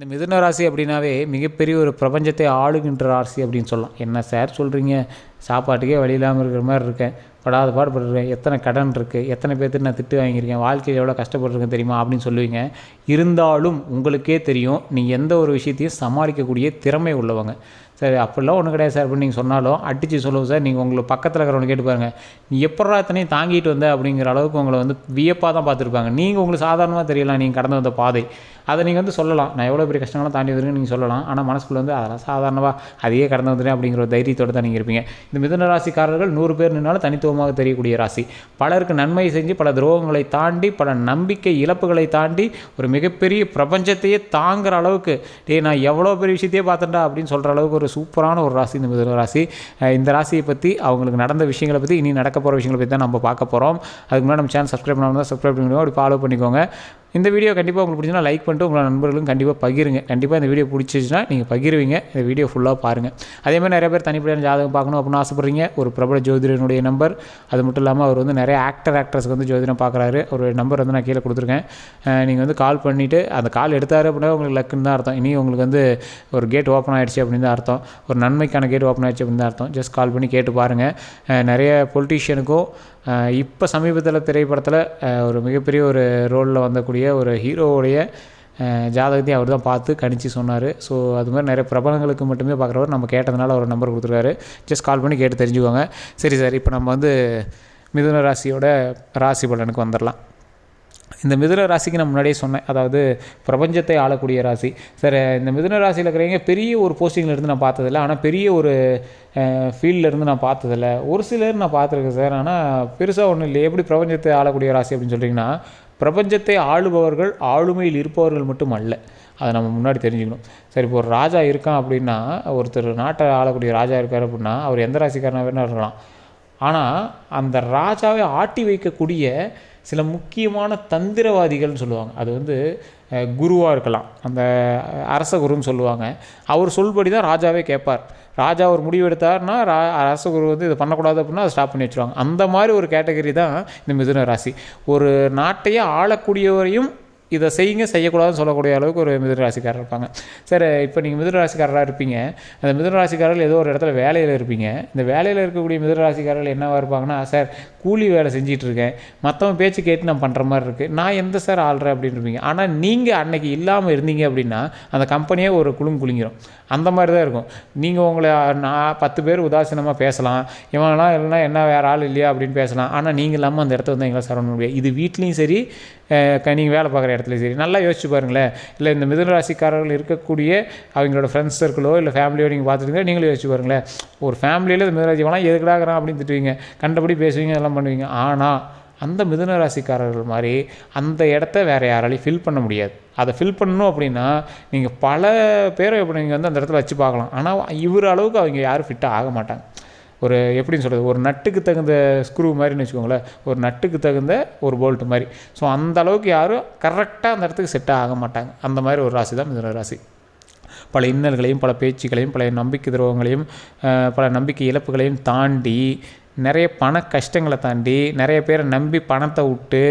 இந்த மிதுன ராசி அப்படின்னாவே மிகப்பெரிய ஒரு பிரபஞ்சத்தை ஆளுகின்ற ராசி அப்படின்னு சொல்லலாம். என்ன சார் சொல்கிறீங்க சாப்பாட்டுக்கே வழி இல்லாமல் இருக்கிற மாதிரி இருக்கேன். படாத பாடுபட்டுருக்கேன் எத்தனை கடன் இருக்குது எத்தனை பேர்த்து நான் திட்டு வாங்கியிருக்கேன்? வாழ்க்கையில் எவ்வளோ கஷ்டப்பட்டுருக்கேன் தெரியுமா அப்படின்னு சொல்லுவீங்க. இருந்தாலும் உங்களுக்கே தெரியும் நீங்கள் எந்த ஒரு விஷயத்தையும் சமாளிக்கக்கூடிய திறமை உள்ளவங்க. சரி அப்படிலாம் ஒன்றும் கிடையாது சார் அப்படின்னு நீங்கள் சொன்னாலும் அடித்து சொல்லுவோம் சார் நீங்கள் உங்களுக்கு பக்கத்தில் இருக்கிறவங்க கேட்டு பாருங்கள் நீ எப்படா இத்தனையும் தாங்கிட்டு வந்த அப்படிங்கிற அளவுக்கு உங்களை வந்து வியப்பாக தான் பார்த்துருப்பாங்க. நீங்கள் உங்களுக்கு சாதாரணமாக தெரியலாம். நீங்கள் கடந்து வந்த பாதை. அதை நீங்கள் வந்து சொல்லலாம். நான் எவ்வளோ பெரிய கஷ்டங்களும் தாண்டி வந்துருக்கேன் நீங்கள் சொல்லலாம். ஆனால் மனசுக்குள்ள வந்து அதெல்லாம் சாதாரணமாக அதையே கடந்து வந்துட்டேன் அப்படிங்கிற ஒரு தைரியத்தோடு தான் நீங்கள் இருப்பீங்க. இந்த மிதன ராசிக்காரர்கள் நூறு பேர் நின்னாலும் தனித்துவமாக தெரியக்கூடிய ராசி. பலருக்கு நன்மை செஞ்சு பல துரோகங்களை தாண்டி பல நம்பிக்கை இழப்புகளை தாண்டி ஒரு மிகப்பெரிய பிரபஞ்சத்தையே தாங்குற அளவுக்கு டேய் நான் எவ்வளோ பெரிய விஷயத்தையே பார்த்தேன்டா அப்படின்னு சொல்கிற அளவுக்கு ஒரு சூப்பரான ஒரு ராசி இந்த மிதன ராசி. இந்த ராசியை பற்றி அவங்களுக்கு நடந்த விஷயங்களை பற்றி இனி நடக்க போகிற விஷயங்களை பற்றி தான் நம்ம பார்க்க போகிறோம் அதுக்கு முன்னாடி நம்ம சேனல் சப்ஸ்கிரைப் பண்ணாமல் தான் சப்ஸ்கிரைப் பண்ணிக்கோங்க அப்படி ஃபாலோ பண்ணிக்கோங்க. இந்த வீடியோ கண்டிப்பாக உங்களுக்கு பிடிச்சினா லைக் பண்ணிட்டு உங்களோட நண்பர்களும் கண்டிப்பாக பகிருங்க. கண்டிப்பாக இந்த வீடியோ பிடிச்சிச்சுன்னா நீங்கள் பகிருவீங்க. இந்த வீடியோ ஃபுல்லாக பாருங்கள் அதே மாதிரி நிறைய பேர் தனிப்படையான ஜாதகம் பார்க்கணும் அப்படின்னு ஆசைப்பட்றீங்க. ஒரு பிரபல ஜோதிடனுடைய நம்பர் அது மட்டும் இல்லாமல் அவர் வந்து நிறைய ஆக்டர் ஆக்ட்ரஸ்க்கு வந்து ஜோதிடம் பார்க்குறாரு. ஒரு நம்பர் வந்து நான் கீழே கொடுத்துருக்கேன். நீங்கள் வந்து கால் பண்ணிவிட்டு அந்த கால் எடுத்தார் அப்படின்னா உங்களுக்கு லக்குன்னு தான் அர்த்தம். இனி உங்களுக்கு வந்து ஒரு கேட் ஓப்பன் ஆகிடுச்சு அப்படின்னு தான் அர்த்தம். ஒரு நன்மைக்கான கேட் ஓப்பன் ஆகிடுச்சு அப்படின்னு தான் அர்த்தம். ஜஸ்ட் கால் பண்ணி கேட்டு பாருங்கள் நிறைய பொலிட்டீஷியனுக்கும் இப்போ சமீபத்தில் திரைப்படத்தில் ஒரு மிகப்பெரிய ஒரு ரோலில் வந்தக்கூடிய ஒரு ஹீரோவுடைய ஜாதகத்தையும் அவர் தான் பார்த்து கணிச்சு சொன்னார். ஸோ அது மாதிரி நிறைய பிரபலங்களுக்கு மட்டுமே பார்க்குறவர் நம்ம கேட்டதுனால ஒரு நம்பர் கொடுத்துருக்காரு. ஜஸ்ட் கால் பண்ணி கேட்டு தெரிஞ்சுக்கோங்க. சரி சார் இப்போ நம்ம வந்து மிதுன ராசியோட ராசி பலனுக்கு வந்துடலாம் இந்த மிதுன ராசிக்கு நான் முன்னாடியே சொன்னேன். அதாவது பிரபஞ்சத்தை ஆளக்கூடிய ராசி. சார் இந்த மிதுன ராசியில் இருக்கிறவங்க பெரிய ஒரு போஸ்டிங்கில் இருந்து நான் பார்த்ததில்ல. ஆனால் பெரிய ஒரு ஃபீல்டில் இருந்து நான் பார்த்ததில்ல. ஒரு சிலர் நான் பார்த்துருக்கேன் சார். ஆனால் பெருசாக ஒன்றும் இல்லை. எப்படி பிரபஞ்சத்தை ஆளக்கூடிய ராசி அப்படின்னு சொல்கிறீங்கன்னா பிரபஞ்சத்தை ஆளுபவர்கள் ஆளுமையில் இருப்பவர்கள் மட்டும் அல்ல. அதை நம்ம முன்னாடி தெரிஞ்சுக்கணும். சரி இப்போ ஒரு ராஜா இருக்கான் அப்படின்னா ஒருத்தர் நாட்டை ஆளக்கூடிய ராஜா இருக்கார் அப்படின்னா அவர் எந்த ராசிக்காரனாக வேணால் இருக்கலாம். ஆனால் அந்த ராஜாவை ஆட்டி வைக்கக்கூடிய சில முக்கியமான தந்திரவாதிகள்னு சொல்லுவாங்க. அது வந்து குருவாக இருக்கலாம். அந்த அரச குருன்னு சொல்லுவாங்க. அவர் சொல்படி தான் ராஜாவே கேட்பார். ராஜா ஒரு முடிவு எடுத்தார்னா ரா அரச குரு வந்து இதை பண்ணக்கூடாது அப்படின்னா அதை ஸ்டாப் பண்ணி வச்சுருவாங்க. அந்த மாதிரி ஒரு கேட்டகரி தான் இந்த மிதுன ராசி. ஒரு நாட்டையே ஆளக்கூடியவரையும் இதை செய்யுங்க செய்யக்கூடாதுன்னு சொல்லக்கூடிய அளவுக்கு ஒரு மிதுன ராசிக்காரர் இருப்பாங்க. சார் இப்போ நீங்கள் மிதுன ராசிக்காரராக இருப்பீங்க. அந்த மிதுன ராசிக்காரர்கள் ஏதோ ஒரு இடத்துல வேலையில் இருப்பீங்க. இந்த வேலையில் இருக்கக்கூடிய மிதுன ராசிக்காரர்கள் என்னவாக இருப்பாங்கன்னா சார் கூலி வேலை செஞ்சிட்டு இருக்கேன். மற்றவன் பேச்சு கேட்டு நான் பண்ணுற மாதிரி இருக்குது நான் எந்த சார் ஆள்றேன்? அப்படின்னு இருப்பீங்க. ஆனால் நீங்கள் அன்னைக்கு இல்லாமல் இருந்தீங்க அப்படின்னா அந்த கம்பெனியே ஒரு குலுங்கு குலுங்கிடும் அந்த மாதிரி தான் இருக்கும். நீங்கள் உங்களை நான் பத்து பேர் உதாசீனமாக பேசலாம். இவங்களாம் இல்லைன்னா என்ன வேறு ஆள் இல்லையா அப்படின்னு பேசலாம். ஆனால் நீங்கள் இல்லாமல் அந்த இடத்த வந்து எங்களை சரவண முடியாது. இது வீட்லேயும் சரி நீங்கள் வேலை பார்க்குற இடத்துல சரி. நல்லா யோசிச்சு பாருங்களேன். இல்லை இந்த மிதுன ராசிக்காரர்கள் இருக்கக்கூடிய அவங்களோட ஃப்ரெண்ட்ஸ் சர்க்கிளோ இல்லை ஃபேமிலியோ நீங்கள் பார்த்துட்டு நீங்களும் யோசிச்சு பாருங்களேன். ஒரு ஃபேமிலியில் இந்த மிதுன ராசிவெல்லாம் எதுக்குடாகிறான் அப்படின்னு திட்டுவீங்க. கண்டபடி பேசுவீங்க எல்லாம் பண்ணுவீங்க. ஆனால் அந்த மிதுன ராசிக்காரர்கள் மாதிரி அந்த இடத்த வேறு யாராலையும் ஃபில் பண்ண முடியாது. அதை ஃபில் பண்ணணும் அப்படின்னா நீங்கள் பல பேரை இப்போ நீங்கள் வந்து அந்த இடத்துல வச்சு பார்க்கலாம். ஆனால் இவர் அளவுக்கு அவங்க யாரும் ஃபிட்டாக ஆக மாட்டாங்க. ஒரு எப்படின்னு சொல்கிறது ஒரு நட்டுக்கு தகுந்த ஸ்க்ரூ மாதிரின்னு வச்சுக்கோங்களேன். ஒரு நட்டுக்கு தகுந்த ஒரு போல்ட் மாதிரி. ஸோ அந்த அளவுக்கு யாரும் கரெக்டாக அந்த இடத்துக்கு செட் ஆக மாட்டாங்க. அந்த மாதிரி ஒரு ராசி தான் மிதுன ராசி. பல இன்னல்களையும் பல பேச்சுகளையும் பல நம்பிக்கை துரோகங்களையும் பல நம்பிக்கை இழப்புகளையும் தாண்டி நிறைய பண கஷ்டங்களை தாண்டி நிறைய பேரை நம்பி பணத்தை விட்டு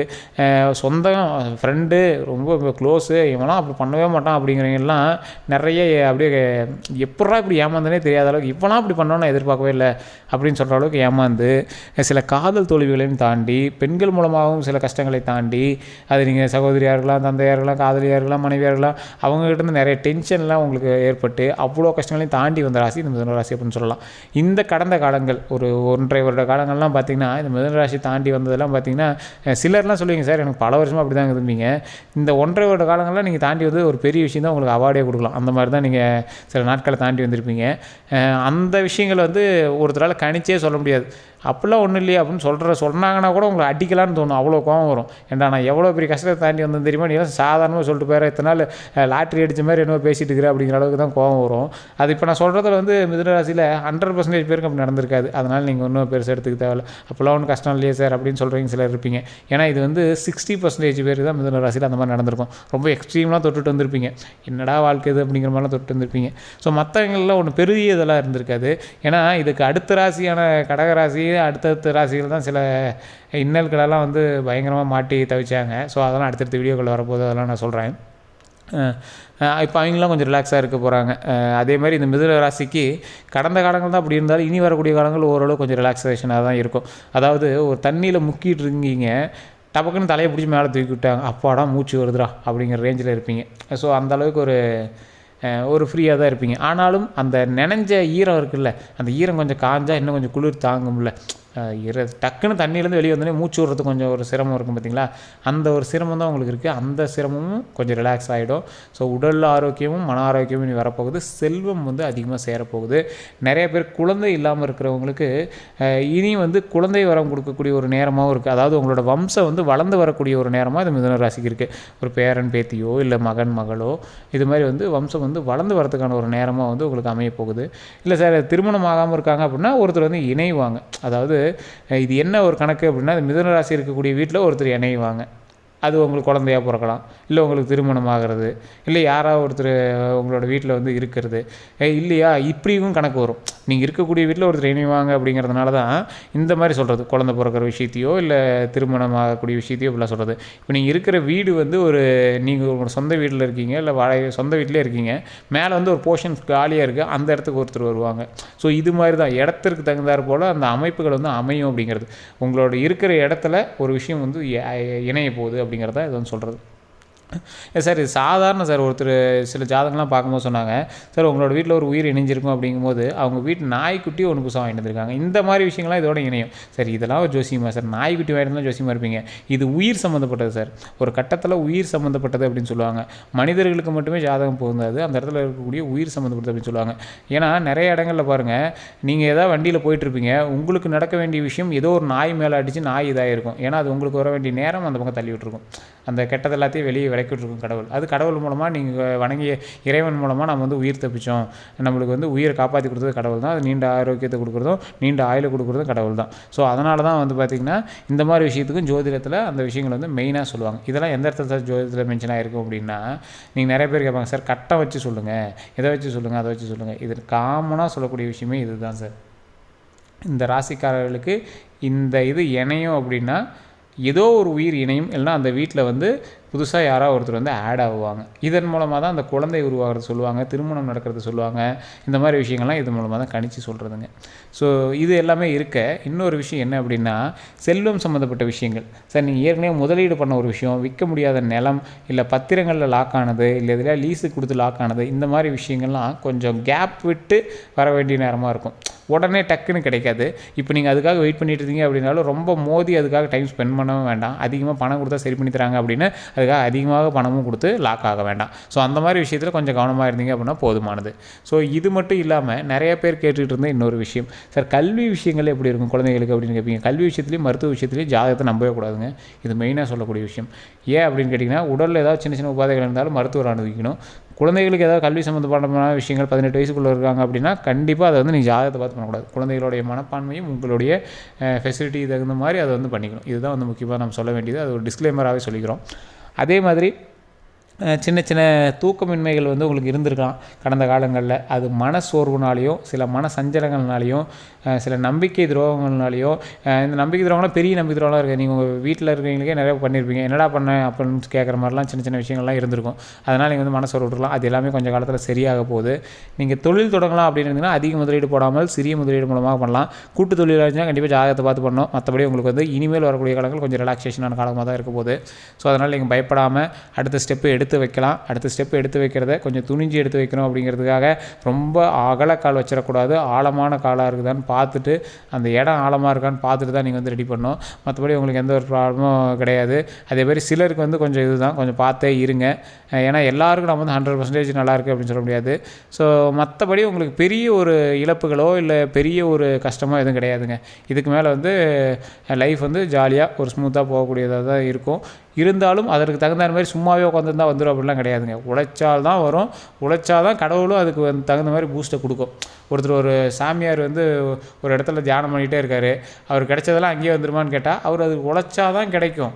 சொந்தம் ஃப்ரெண்டு ரொம்ப க்ளோஸு இவன்லாம் அப்படி பண்ணவே மாட்டான் அப்படிங்கிறவங்கெல்லாம் நிறைய அப்படியே எப்படா இப்படி ஏமாந்தனே தெரியாத அளவுக்கு இப்போலாம் அப்படி பண்ணோன்னு எதிர்பார்க்கவே இல்லை அப்படின்னு சொல்கிற அளவுக்கு ஏமாந்து சில காதல் தோல்விகளையும் தாண்டி பெண்கள் மூலமாகவும் சில கஷ்டங்களை தாண்டி அது நீங்கள் சகோதரியாக இருக்கலாம் தந்தையாக இருக்கலாம் காதலியாக இருக்கலாம் மனைவியாக இருக்கலாம் அவங்ககிட்ட இருந்து நிறைய டென்ஷன்லாம் உங்களுக்கு ஏற்பட்டு அவ்வளோ கஷ்டங்களையும் தாண்டி வந்த ராசி இந்த மிதன ராசி அப்படின்னு சொல்லலாம். இந்த கடந்த காலங்கள் ஒரு ஒன்றரை வருட காலங்கள்லாம் பார்த்திங்கன்னா இந்த மிதன ராசி தாண்டி வந்ததெல்லாம் பார்த்திங்கன்னா சிலர்லாம் சொல்லுவீங்க சார் எனக்கு பல வருஷமாக அப்படி தான் இருந்தீங்க இந்த ஒன்றரை வருட காலங்கள்லாம் நீங்கள் தாண்டி வந்து ஒரு பெரிய விஷயம் தான் உங்களுக்கு அவார்டே கொடுக்கலாம். அந்த மாதிரி தான் நீங்கள் சில நாட்களை தாண்டி வந்திருப்பீங்க. அந்த விஷயங்களை வந்து ஒருத்தரால் கணிச்சே சொல்ல முடியாது. அப்படிலாம் ஒன்றும் இல்லையா அப்படின்னு சொல்கிற சொன்னாங்கன்னா கூட உங்களை அடிக்கலான்னு தோணும். அவ்வளோ கோவம் வரும். ஏன்டா நான் எவ்வளோ பெரிய கஷ்டத்தை தாண்டி வந்தேன் தெரியுமா? நீ எல்லாம் சாதாரணமாக சொல்லிட்டு போயிற இத்தனை நாள் லாட்ரி அடித்த மாதிரி என்னவோ பேசிட்டு இருக்கிற அப்படிங்கிற அளவுக்கு தான் கோவம் வரும். அது இப்போ நான் சொல்கிறதுல வந்து மிதுன ராசியில் ஹண்ட்ரட் பர்சன்டேஜ் பேருக்கு அப்படி நடந்திருக்காது. அதனால் நீங்கள் ஒன்றும் பெருசாக எடுத்துக்க தேவையில்ல. அப்போல்லாம் ஒன்றும் கஷ்டம் இல்லையே சார் அப்படின்னு சொல்கிறீங்க சிலர் இருப்பீங்க. ஏன்னா இது வந்து சிக்ஸ்டி பர்சன்டேஜ் பேர் தான் மிதுன ராசியில் அந்த மாதிரி நடந்திருக்கும். ரொம்ப எக்ஸ்ட்ரீம்லாம் தொட்டுட்டு வந்திருப்பீங்க. என்னடா வாழ்க்கை இது அப்படிங்கிற மாதிரிலாம் தொட்டு வந்திருப்பீங்க. ஸோ மற்றவங்களில் ஒன்று பெரிய இதெல்லாம் இருந்திருக்காது. ஏன்னா இதுக்கு அடுத்த ராசியான கடகராசி அடுத்தடுத்த ராசிகள் தான் சில இன்னல்களெல்லாம் வந்து பயங்கரமாக மாட்டி தவிச்சாங்க. ஸோ அதெல்லாம் அடுத்தடுத்த வீடியோக்கள் வரப்போது அதெல்லாம் நான் சொல்கிறேன் இப்போ அவங்களாம் கொஞ்சம் ரிலாக்ஸாக இருக்க போகிறாங்க அதே மாதிரி இந்த மிதுன ராசிக்கு கடந்த காலங்கள் தான் அப்படி இருந்தாலும் இனி வரக்கூடிய காலங்கள் ஓரளவு கொஞ்சம் ரிலாக்ஸேஷனாக தான் இருக்கும். அதாவது ஒரு தண்ணியில் முக்கிட்டு இருக்கீங்க. டபக்குன்னு தலையை பிடிச்சி மேலே தூக்கி விட்டாங்க. அப்பாடா மூச்சு வருதுடா அப்படிங்கிற ரேஞ்சில் இருப்பீங்க. ஸோ அந்த அளவுக்கு ஒரு ஒரு ஃப்ரீயாக தான் இருப்பீங்க. ஆனாலும் அந்த நினைஞ்ச ஈரம் இருக்குல்ல அந்த ஈரம் கொஞ்சம் காஞ்சால் இன்னும் கொஞ்சம் குளிர் தாங்கும்ல. இற டக்குன்னு தண்ணியிலேருந்து வெளியே வந்தோடனே மூச்சு விடுறது கொஞ்சம் ஒரு சிரமம் இருக்கும் பார்த்தீங்களா? அந்த ஒரு சிரமம் தான் உங்களுக்கு இருக்குது அந்த சிரமமும் கொஞ்சம் ரிலாக்ஸ் ஆகிடும் ஸோ உடல் ஆரோக்கியமும் மன ஆரோக்கியமும் இனி வரப்போகுது. செல்வம் வந்து அதிகமாக சேரப்போகுது. நிறைய பேர் குழந்தை இல்லாமல் இருக்கிறவங்களுக்கு இனி வந்து குழந்தை வரம் கொடுக்கக்கூடிய ஒரு நேரமாகவும் இருக்குது அதாவது உங்களோட வம்சம் வந்து வளர்ந்து வரக்கூடிய ஒரு நேரமாக இது மிதுன ராசிக்கு இருக்குது ஒரு பேரன் பேத்தியோ இல்லை மகன் மகளோ இது மாதிரி வந்து வம்சம் வந்து வளர்ந்து வரதுக்கான ஒரு நேரமாக வந்து உங்களுக்கு அமைய போகுது இல்லை சார் திருமணம் ஆகாமல் இருக்காங்க அப்படின்னா ஒருத்தர் வந்து இணைவாங்க. அதாவது இது என்ன ஒரு கணக்கு அப்படின்னா மிதுன ராசி இருக்கக்கூடிய வீட்டில் ஒருத்தர் இணைவாங்க அது உங்களுக்கு குழந்தையா பிறக்கலாம். இல்லை உங்களுக்கு திருமணம் ஆகிறது இல்லை யாராவது ஒருத்தர் உங்களோட வீட்டில் வந்து இருக்கிறது. இல்லையா? இப்படியும் கணக்கு வரும். நீங்கள் இருக்கக்கூடிய வீட்டில் ஒருத்தர் இணைவாங்க அப்படிங்கிறதுனால தான் இந்த மாதிரி சொல்கிறது குழந்தை பிறக்கிற விஷயத்தையோ இல்லை திருமணம் ஆகக்கூடிய விஷயத்தையோ இப்படிலாம் சொல்கிறது இப்போ நீங்கள் இருக்கிற வீடு வந்து ஒரு நீங்கள் உங்களோட சொந்த வீட்டில் இருக்கீங்க இல்லை வாடகை சொந்த வீட்டிலே இருக்கீங்க. மேலே வந்து ஒரு போர்ஷன் காலியாக இருக்குது அந்த இடத்துக்கு ஒருத்தர் வருவாங்க. ஸோ இது மாதிரி தான். இடத்திற்கு தகுந்தாற் போல் அந்த அமைப்புகள் வந்து அமையும் அப்படிங்கிறது. உங்களோட இருக்கிற இடத்துல ஒரு விஷயம் வந்து இணைய போகுது அப்படிங்கிறத இது வந்து சொல்கிறது சார் இது சாதாரண சார். ஒருத்தர் சில ஜாதகம்லாம் பார்க்கும்போது சொன்னாங்க சார் உங்களோட வீட்டில் ஒரு உயிர் இணைஞ்சிருக்கும். அப்படிங்கும்போது அவங்க வீட்டு நாய்க்குட்டி ஒன்று புதுசாக வாங்கிட்டு வந்திருக்காங்க. இந்த மாதிரி விஷயங்கள்லாம் இதோட இணையும். சார் இதெல்லாம் ஒரு ஜோசியமா? சார் நாய்க்குட்டி வாங்கிட்டு ஜோசியமாக இருப்பீங்க. இது உயிர் சம்மந்தப்பட்டது சார். ஒரு கட்டத்தில் உயிர் சம்மந்தப்பட்டது அப்படின்னு சொல்லுவாங்க. மனிதர்களுக்கு மட்டுமே ஜாதகம் பொருந்தாது. அந்த இடத்துல இருக்கக்கூடிய உயிர் சம்மந்தப்பட்டது அப்படின்னு சொல்லுவாங்க. ஏன்னா நிறைய இடங்களில் பாருங்கள் நீங்கள் ஏதாவது வண்டியில் போயிட்டுருப்பீங்க. உங்களுக்கு நடக்க வேண்டிய விஷயம் ஏதோ ஒரு நாய் மேலே அடித்து நாய் இதாக இருக்கும் ஏன்னா அது உங்களுக்கு வர வேண்டிய நேரம் அந்த பக்கம் தள்ளி விட்டுருக்கும். அந்த கெட்டது எல்லாத்தையும் வெளியே விலக்கி கடவுள். அது கடவுள் மூலமாக நீங்கள் வணங்கிய இறைவன் மூலமாக நம்ம வந்து உயிர் தப்பிச்சோம். நம்மளுக்கு வந்து உயிரை காப்பாற்றி கொடுத்தது கடவுள் தான். அது நீண்ட ஆரோக்கியத்தை கொடுக்குறதும் நீண்ட ஆயுளை கொடுக்குறதும் கடவுள் தான். ஸோ அதனால தான் வந்து பார்த்திங்கன்னா இந்த மாதிரி விஷயத்துக்கும் ஜோதிடத்தில் அந்த விஷயங்கள் வந்து மெயினாக சொல்லுவாங்க. இதெல்லாம் எந்த இடத்துல சார் ஜோதிடத்தில் மென்ஷன் ஆகிருக்கும் அப்படின்னா நீங்கள் நிறைய பேர் கேட்பாங்க சார் கட்டம் வச்சு சொல்லுங்கள் இதை வச்சு சொல்லுங்கள் அதை வச்சு சொல்லுங்கள் இது காமனாக சொல்லக்கூடிய விஷயமே இதுதான் சார். இந்த ராசிக்காரர்களுக்கு இந்த இது இணையும் அப்படின்னா ஏதோ ஒரு உயிர் இணையும் இல்லைன்னா அந்த வீட்டில் வந்து புதுசாக யாராவது ஒருத்தர் வந்து ஆட் ஆகுவாங்க. இதன் மூலமாக தான் அந்த குழந்தை உருவாகிறது சொல்லுவாங்க திருமணம் நடக்கிறது சொல்லுவாங்க இந்த மாதிரி விஷயங்கள்லாம் இது மூலமாக தான் கணிச்சு சொல்கிறதுங்க ஸோ இது எல்லாமே இருக்க இன்னொரு விஷயம் என்ன அப்படின்னா செல்வம் சம்மந்தப்பட்ட விஷயங்கள். சார் நீங்கள் ஏற்கனவே முதலீடு பண்ண ஒரு விஷயம் விற்க முடியாத நிலம் இல்லை பத்திரங்களில் லாக் ஆனது இல்லை இதில் லீஸு கொடுத்து லாக் ஆனது இந்த மாதிரி விஷயங்கள்லாம் கொஞ்சம் கேப் விட்டு வர வேண்டிய நேரமாக இருக்கும். உடனே டக்குன்னு கிடைக்காது. இப்போ நீங்கள் அதுக்காக வெயிட் பண்ணிட்டு இருந்தீங்க அப்படின்னாலும் ரொம்ப மோதி அதுக்காக டைம் ஸ்பெண்ட் பண்ணவும் வேண்டாம். அதிகமாக பணம் கொடுத்தா சரி பண்ணி தராங்க அப்படின்னு அதுக்காக அதிகமாக பணமும் கொடுத்து லாக் ஆக வேண்டாம். ஸோ அந்த மாதிரி விஷயத்தில் கொஞ்சம் கவனமாக இருந்தீங்க அப்படின்னா போதுமானது. ஸோ இது மட்டும் இல்லாமல் நிறைய பேர் கேட்டுகிட்டு இருந்த இன்னொரு விஷயம். சார் கல்வி விஷயங்கள் எப்படி இருக்கும்? குழந்தைகளுக்கு அப்படின்னு கேட்பீங்க கல்வி விஷயத்துலையும் மருத்துவ விஷயத்துலையும் ஜாதகத்தை நம்பவே கூடாதுங்க. இது மெயினாக சொல்லக்கூடிய விஷயம். ஏன் அப்படின்னு கேட்டிங்கன்னா உடலில் ஏதாவது சின்ன சின்ன உபாதைகள் இருந்தாலும் மருத்துவர் அனுபவிக்கணும். குழந்தைகளுக்கு ஏதாவது கல்வி சம்மந்தப்பட்டமான விஷயங்கள் பதினெட்டு வயசுக்குள்ளே இருக்காங்க அப்படின்னா கண்டிப்பாக அதை வந்து நீங்கள் ஜாதகத்தை பார்த்து பண்ணக்கூடாது. குழந்தைகளுடைய மனப்பான்மையும் உங்களுடைய ஃபெசிலிட்டி தகுந்த மாதிரி அதை வந்து பண்ணிக்கணும். இதுதான் வந்து முக்கியமாக நம்ம சொல்ல வேண்டியது. அது ஒரு டிஸ்க்ளைமராகவே சொல்லிக்கிறோம். அதே மாதிரி சின்ன சின்ன தூக்கமின்மைகள் வந்து உங்களுக்கு இருந்திருக்கலாம் கடந்த காலங்களில். அது மன சோர்வுனாலையும் சில மன சஞ்சலங்கள்னாலையும் சில நம்பிக்கை துரோகங்கள்னாலையும் இந்த நம்பிக்கை துரோகம்லாம் பெரிய நம்பிக்கை துரோகம்லாம் இருக்குது. நீங்கள் உங்கள் வீட்டில் இருக்கிறவங்களுக்கே நிறைய பண்ணியிருப்பீங்க என்னடா பண்ணேன் அப்படின்னு கேட்குற மாதிரிலாம் சின்ன சின்ன விஷயங்கள்லாம் இருந்திருக்கும். அதனால் நீங்கள் வந்து மனசோர்வு விட்டுருக்கலாம். அது எல்லாமே கொஞ்சம் காலத்தில் சரியாக போகுது. நீங்கள் தொழில் தொடங்கலாம் அப்படின்னு இருந்தீங்கன்னா அதிக முதலீடு போடாமல் சிறிய முதலீடு மூலமாக பண்ணலாம். கூட்டு தொழிலாக இருந்துச்சுன்னா கண்டிப்பாக ஜாதகத்தை பார்த்து பண்ணணும். மற்றபடி உங்களுக்கு வந்து இனிமேல் வரக்கூடிய காலங்கள் கொஞ்சம் ரிலாக்ஸேஷனான காலமாக தான் இருக்க போகுது. ஸோ அதனால் நீங்கள் பயப்படாமல் அடுத்த ஸ்டெப்பு எடுத்து எடுத்து வைக்கலாம். அடுத்த ஸ்டெப் எடுத்து வைக்கிறத கொஞ்சம் துணிஞ்சு எடுத்து வைக்கணும் அப்படிங்கிறதுக்காக ரொம்ப அகலக்கால் வச்சிடக்கூடாது. ஆழமான காலாக இருக்குதான்னு பார்த்துட்டு அந்த இடம் ஆழமாக இருக்கான்னு பார்த்துட்டு தான் நீங்கள் வந்து ரெடி பண்ணணும். மற்றபடி உங்களுக்கு எந்த ஒரு ப்ராப்ளமும் கிடையாது. அதே மாதிரி சிலருக்கு வந்து கொஞ்சம் இதுதான். கொஞ்சம் பார்த்தே இருங்க. ஏன்னா எல்லாருக்கும் நம்ம வந்து ஹண்ட்ரட் பர்சன்டேஜ் நல்லா இருக்குது அப்படின்னு சொல்ல முடியாது. ஸோ மற்றபடி உங்களுக்கு பெரிய ஒரு இழப்புகளோ இல்லை பெரிய ஒரு கஷ்டமோ எதுவும் கிடையாதுங்க. இதுக்கு மேலே வந்து லைஃப் வந்து ஜாலியாக ஒரு ஸ்மூத்தாக போகக்கூடியதாக தான் இருக்கும். இருந்தாலும் அதற்கு தகுந்த மாதிரி சும்மாவே உட்காந்துருந்தா வந்துடும் அப்படிலாம் கிடையாதுங்க. உழைச்சால் தான் வரும். உழைச்சால் தான் கடவுளும் அதுக்கு வந்து தகுந்த மாதிரி பூஸ்ட்டை கொடுக்கும். ஒருத்தர் ஒரு சாமியார் வந்து ஒரு இடத்துல தியானம் பண்ணிகிட்டே இருக்கார். அவர் கிடைச்சதெல்லாம் அங்கேயே வந்துருமான்னு கேட்டால் அவர் அது உழைச்சா தான் கிடைக்கும்.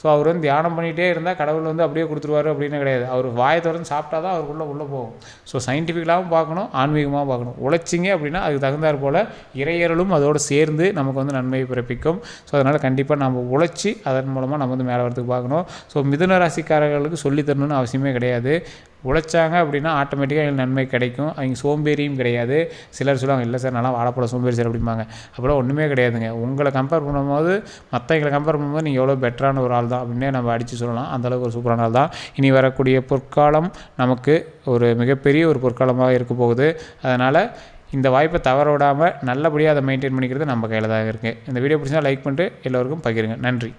ஸோ அவர் வந்து தியானம் பண்ணிகிட்டே இருந்தால் கடவுள் வந்து அப்படியே கொடுத்துருவாரு அப்படின்னு கிடையாது. அவர் வாயை திறந்து சாப்பிட்டா தான் அவருக்குள்ளே உள்ளே போகும். ஸோ சயின்டிஃபிக்கலாகவும் பார்க்கணும் ஆன்மீகமாக பார்க்கணும். உழைச்சிங்க அப்படின்னா அதுக்கு தகுந்தாற் போல் இறையறலும் அதோடு சேர்ந்து நமக்கு வந்து நன்மையை பிறப்பிக்கும். ஸோ அதனால் கண்டிப்பாக நம்ம உழைச்சி அதன் மூலமாக நம்ம வந்து மேலே வரதுக்கு பார்க்கணும். ஸோ மிதுன ராசிக்காரர்களுக்கு சொல்லித்தரணும்னு அவசியமே கிடையாது. உழைச்சாங்க அப்படின்னா ஆட்டோமேட்டிக்காக எங்களுக்கு நன்மை கிடைக்கும். அவங்க சோம்பேறியும் கிடையாது. சிலர் சொல்லுவாங்க இல்லை சார் நல்லா வாழைப்பழம் சோம்பேறி சார் அப்படிம்பாங்க. அப்படிலாம் ஒன்றுமே கிடையாதுங்க. உங்களை கம்பேர் பண்ணும்போது மற்றவங்களை கம்பேர் பண்ணும்போது நீங்கள் எவ்வளோ பெட்டரான ஒரு ஆள் தான் அப்படின்னே நம்ம அடித்து சொல்லலாம். அந்தளவுக்கு ஒரு சூப்பரான ஆள் தான். இனி வரக்கூடிய பொற்காலம் நமக்கு ஒரு மிகப்பெரிய ஒரு பொற்காலமாக இருக்க போகுது. அதனால் இந்த வாய்ப்பை தவற விடாமல் நல்லபடியாக அதை மெயின்டைன் பண்ணிக்கிறது நம்ம கையில் தான் இருக்குது இந்த வீடியோ பிடிச்சா லைக் பண்ணிட்டு எல்லோருக்கும் பகிருங்க. நன்றி.